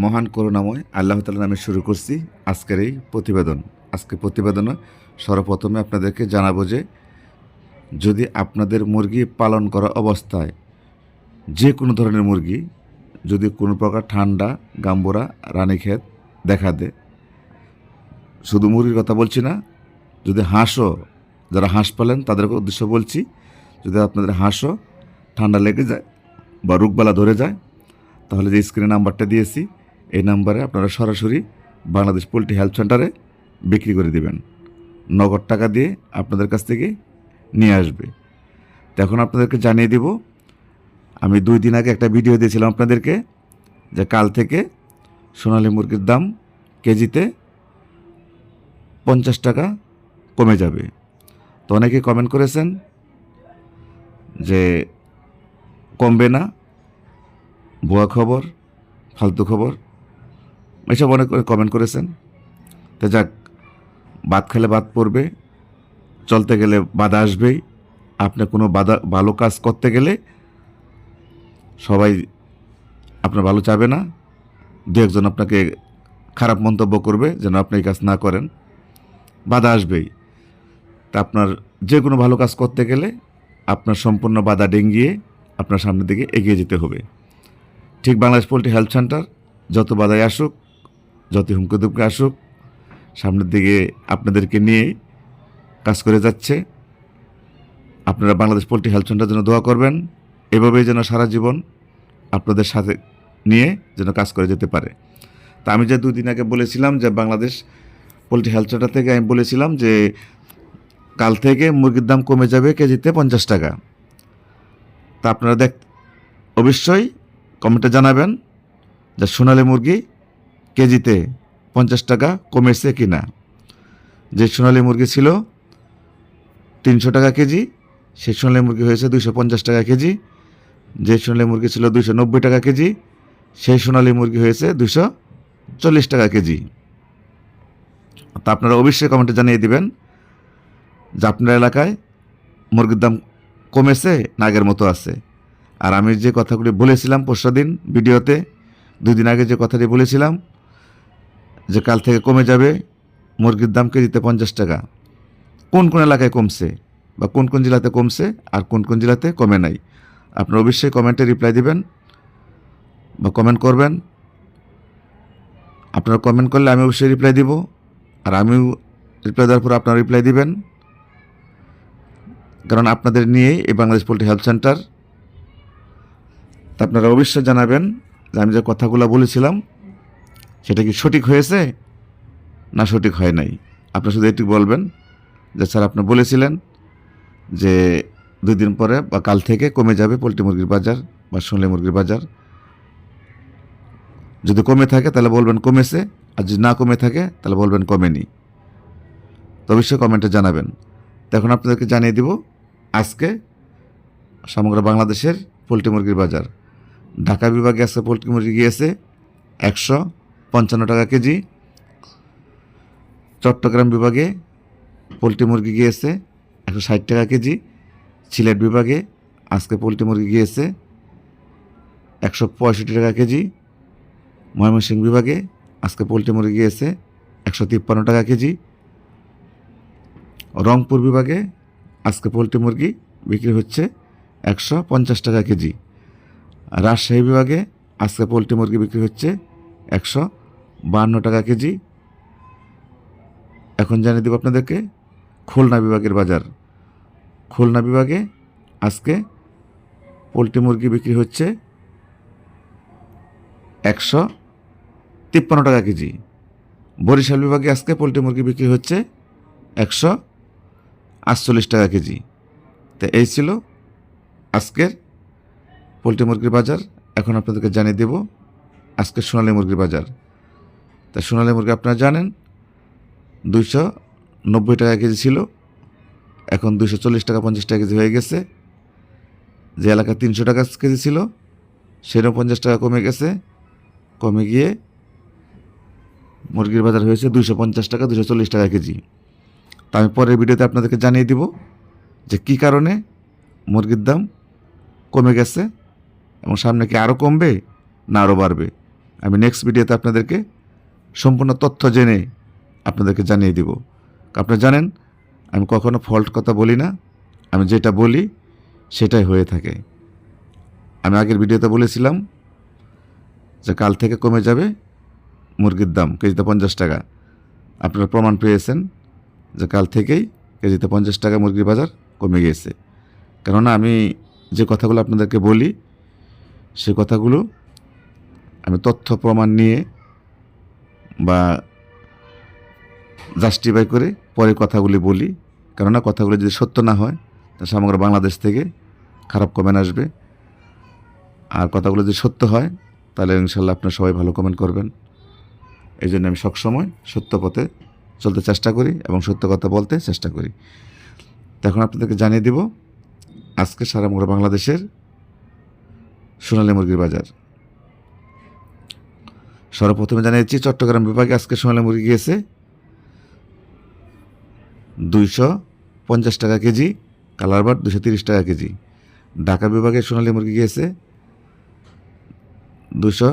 মহান করুণাময় আল্লাহ তালা নামে শুরু করছি আজকের এই প্রতিবেদন। আজকে প্রতিবেদনে সর্বপ্রথমে আপনাদেরকে জানাব যে, যদি আপনাদের মুরগি পালন করা অবস্থায় যে কোনো ধরনের মুরগি যদি কোনো প্রকার ঠান্ডা, গাম্বরা রানীক্ষেত দেখা দেয়, শুধু মুরগির কথা বলছি না, যদি হাঁসও, যারা হাঁস পালেন তাদের উদ্দেশ্য বলছি, যদি আপনাদের হাঁসও ঠান্ডা লেগে যায় বা রোগবালা ধরে যায়, তাহলে যে স্ক্রিনে নাম্বারটা দিয়েছি এই নাম্বারে আপনারা সরাসরি বাংলাদেশ পোলট্রি হেলথ সেন্টারে বিক্রি করে দিবেন। নগদ টাকা দিয়ে আপনাদের কাছ থেকে নিয়ে আসবে। তো এখন আপনাদেরকে জানিয়ে দেব, আমি দুই দিন আগে একটা ভিডিও দিয়েছিলাম আপনাদেরকে যে কাল থেকে সোনালী মুরগির দাম কেজিতে পঞ্চাশ টাকা কমে যাবে। তো অনেকে কমেন্ট করেছেন যে কমবে না, ভুয়া খবর, ফালতু খবর। এসব অনেক কমেন্ট করেছেন। তো যাক বাদ খেলে বাদ পড়বে, চলতে গেলে বাধা আসবেই। আপনি কোনো বাধা, ভালো কাজ করতে গেলে সবাই আপনার ভালো চাবে না। দু একজন আপনাকে খারাপ মন্তব্য করবে যেন আপনি এই কাজ না করেন। বাধা আসবেই। তা আপনার যে কোনো ভালো কাজ করতে গেলে আপনার সম্পূর্ণ বাধা ডেঙ্গিয়ে আপনার সামনের দিকে এগিয়ে যেতে হবে। ঠিক বাংলাদেশ পোলট্রি হেলথ সেন্টার, যত বাধায় আসুক যত হুমকে দুমকে আসুক, সামনের দিকে আপনাদেরকে নিয়ে কাজ করে যাচ্ছে। আপনারা বাংলাদেশ পোলট্রি হেলথ সেন্টার জন্য দোয়া করবেন। এভাবেই যেন সারা জীবন আপনাদের সাথে নিয়ে যেন কাজ করে যেতে পারে। তা আমি যে দুদিন আগে বলেছিলাম যে বাংলাদেশ পোলট্রি হেলথ সেন্টার থেকে আমি বলেছিলাম যে কাল থেকে মুরগির দাম কমে যাবে কেজিতে পঞ্চাশ টাকা। তা আপনারা দেখ অবশ্যই কমেন্টে জানাবেন যে সোনালী মুরগি কেজিতে পঞ্চাশ টাকা কমেছে কি না যে সোনালী মুরগি ছিল, তিনশো টাকা কেজি সেই সোনালি মুরগি হয়েছে দুইশো পঞ্চাশ টাকা কেজি, যে সোনালি মুরগি ছিল দুইশো নব্বই টাকা কেজি, সেই সোনালী মুরগি হয়েছে দুইশো চল্লিশ টাকা কেজি। তা আপনারা অবশ্যই কমেন্টে জানিয়ে দিবেন যে আপনার এলাকায় মুরগির দাম কমেছে না আগের মতো আছে। আর আমি যে কথাগুলি বলেছিলাম পরশু দিন ভিডিওতে দুই দিন আগে যে কথাটি বলেছিলাম যে কাল থেকে কমে যাবে, মুরগির দাম কেজিতে পঞ্চাশ টাকা। কোন কোন এলাকায় কমছে বা কোন কোন জেলাতে কমছে আর কোন কোন জেলাতে কমে নাই? আপনারা অবশ্যই কমেন্টে রিপ্লাই দিবেন বা কমেন্ট করবেন। আপনারা কমেন্ট করলে আমি অবশ্যই রিপ্লাই দিব আর আমিও রিপ্লাই দেওয়ার পর আপনারা রিপ্লাই দিবেন। কারণ আপনাদের নিয়েই এই বাংলাদেশ পোলট্রি হেলথ সেন্টার। তা আপনারা অবশ্যই জানাবেন যে আমি যে কথাগুলো বলেছিলাম সেটা কি সঠিক হয়েছে? না সঠিক হয় নাই। আপনারা শুধু এটুকু বলবেন যে, স্যার, আপনি বলেছিলেন যে, দুই দিন পরে বা কাল থেকে কমে যাবে পোলট্রি মুরগির বাজার বা সোনালী মুরগির বাজার। যদি কমে থাকে, তাহলে বলবেন কমেছে, আর যদি না কমে থাকে, তাহলে বলবেন কমেনি। তো অবশ্যই কমেন্টে জানাবেন। তো এখন আপনাদেরকে জানিয়ে দিব, আজকে সমগ্র বাংলাদেশের পোলট্রি মুরগির বাজার। ঢাকা বিভাগে আজকে পোলট্রি মুরগি গিয়েছে একশো পঞ্চান্ন টাকা কেজি। চট্টগ্রাম বিভাগে পোলট্রি মুরগি গিয়েছে একশো ষাট টাকা কেজি। সিলেট বিভাগে আজকে পোলট্রি মুরগি গিয়েছে একশো পঁয়ষট্টি টাকা কেজি। ময়মনসিংহ বিভাগে আজকে পোলট্রি মুরগি গিয়েছে একশো তিপ্পান্ন টাকা কেজি। রংপুর বিভাগে আজকে পোলট্রি মুরগি বিক্রি হচ্ছে একশো পঞ্চাশ টাকা কেজি। রাজশাহী বিভাগে আজকে পোলট্রি মুরগি বিক্রি হচ্ছে একশো বাহান্ন টাকা কেজি। এখন জানিয়ে দেবো আপনাদেরকে, খুলনা বিভাগের বাজার। খুলনা বিভাগে আজকে পোলট্রি মুরগি বিক্রি হচ্ছে একশো তিপ্পান্ন টাকা কেজি। বরিশাল বিভাগে আজকে পোলট্রি মুরগি বিক্রি হচ্ছে একশো আটচল্লিশ টাকা কেজি। তো এই ছিল আজকের পোলট্রি মুরগির বাজার। এখন আপনাদেরকে জানিয়ে দেব আজকে সোনালী মুরগির বাজার। তা সোনালী মুরগি আপনারা জানেন, দুইশো নব্বই টাকা কেজি ছিল, এখন দুইশো চল্লিশ টাকা, পঞ্চাশ টাকা কেজি হয়ে গেছে। যে এলাকা তিনশো টাকা কেজি ছিল সেটাও পঞ্চাশ টাকা কমে গেছে। কমে গিয়ে মুরগির বাজার হয়েছে দুইশো পঞ্চাশ টাকা দুশো চল্লিশ টাকা কেজি। তা আমি পরের ভিডিওতে আপনাদেরকে জানিয়ে দিব যে কী কারণে মুরগির দাম কমে গেছে এবং সামনে কি আরও কমবে না আরও বাড়বে। আমি নেক্সট ভিডিওতে আপনাদেরকে সম্পূর্ণ তথ্য জেনে আপনাদেরকে জানিয়ে দিব। আপনারা জানেন, আমি কখনো ফল্ট কথা বলি না। আমি যেটা বলি, সেটাই হয়ে থাকে। আমি আগের ভিডিওতে বলেছিলাম যে কাল থেকে কমে যাবে মুরগির দাম, কেজিতে পঞ্চাশ টাকা। আপনারা প্রমাণ পেয়েছেন যে কাল থেকেই কেজিতে পঞ্চাশ টাকা মুরগির বাজার কমে গিয়েছে। কেননা আমি যে কথাগুলো আপনাদেরকে বলি, সে কথাগুলো আমি তথ্য, প্রমাণ নিয়ে জাস্টিফাই করে পরে কথাগুলি বলি। কেননা কথাগুলি যদি সত্য না হয়, তা সমগ্র বাংলাদেশ থেকে খারাপ কমেন্ট আসবে। আর কথাগুলো যদি সত্য হয়, তাহলে ইনশাল্লাহ আপনারা সবাই ভালো কমেন্ট করবেন। এই জন্য আমি সবসময় সত্য পথে চলতে চেষ্টা করি এবং সত্য কথা বলতে চেষ্টা করি। তো এখন আপনাদেরকে জানিয়ে দিব, আজকে সারা বাংলাদেশের সোনালী মুরগির বাজার। সর্বপ্রথমে জানিয়েছি, চট্টগ্রাম বিভাগে আজকে সোনালী মুরগি গিয়েছে দুইশো পঞ্চাশ টাকা কেজি কালারবাট দুশো তিরিশ টাকা কেজি। ঢাকা বিভাগে সোনালী মুরগি গিয়েছে দুশো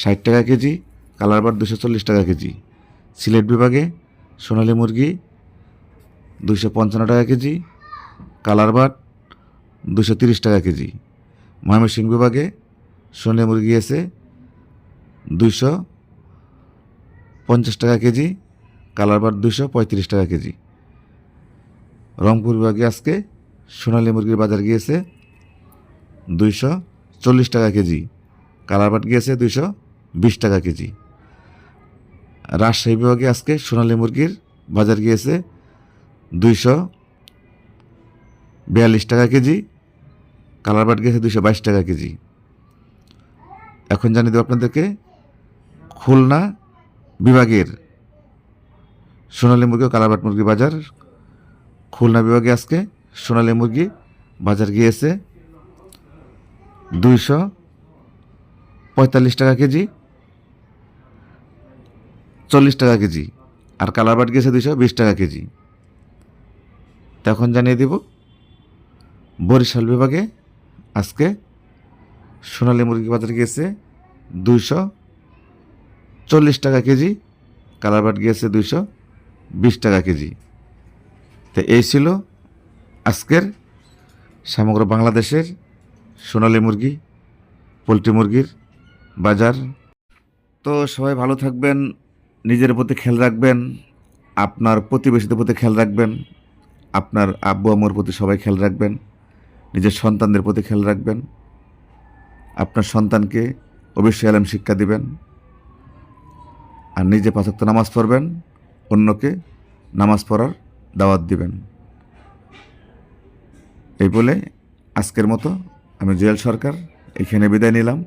ষাট টাকা কেজি কালারবাট দুশো চল্লিশ টাকা কেজি। সিলেট বিভাগে সোনালী মুরগি দুশো পঞ্চান্ন টাকা কেজি কালারবাট দুশো তিরিশ টাকা কেজি। ময়মনসিংহ বিভাগে সোনালী মুরগি আছে দুইশো পঞ্চাশ টাকা কেজি কালারবাট দুশো পঁয়ত্রিশ টাকা কেজি। রংপুর বিভাগে আজকে সোনালী মুরগির বাজার গিয়েছে দুইশো চল্লিশ টাকা কেজি কালারবাট গিয়েছে দুইশো বিশ টাকা কেজি। রাজশাহী বিভাগে আজকে সোনালী মুরগির বাজার গিয়েছে দুইশো বিয়াল্লিশ টাকা কেজি কালারবাট গিয়েছে দুইশো বাইশ টাকা কেজি। এখন জানিয়ে দেবো আপনাদেরকে খুলনা বিভাগের সোনালী মুরগি ও কালারবাট মুরগি বাজার। খুলনা বিভাগে আজকে সোনালী মুরগি বাজার গিয়েছে দুইশো পঁয়তাল্লিশ টাকা কেজি, চল্লিশ টাকা কেজি, আর কালারবাট গিয়েছে দুইশো বিশ টাকা কেজি। তখন জানিয়ে দিব, বরিশাল বিভাগে আজকে সোনালী মুরগি বাজার গিয়েছে দুইশো চল্লিশ টাকা কেজি কালারবাট গিয়েছে দুইশো বিশ টাকা কেজি। তো এই ছিল আজকের সমগ্র বাংলাদেশের সোনালী মুরগি, পোলট্রি মুরগির বাজার। তো সবাই ভালো থাকবেন, নিজের প্রতি খেয়াল রাখবেন, আপনার প্রতিবেশীদের প্রতি খেয়াল রাখবেন, আপনার আব্বু আম্মুর প্রতি সবাই খেয়াল রাখবেন, নিজের সন্তানদের প্রতি খেয়াল রাখবেন, আপনার সন্তানকে অবশ্যই আলেম শিক্ষা দিবেন। আর নিজে পাঁচক্ত নামাজ পড়বেন, অন্যকে নামাজ পড়ার দাওয়াত দিবেন। এই বলে আজকের মতো আমি জুয়েল সরকার এখানে বিদায় নিলাম।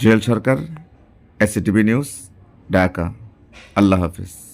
জুয়েল সরকার এসিটিভি নিউজ ঢাকা আল্লাহ হাফিজ।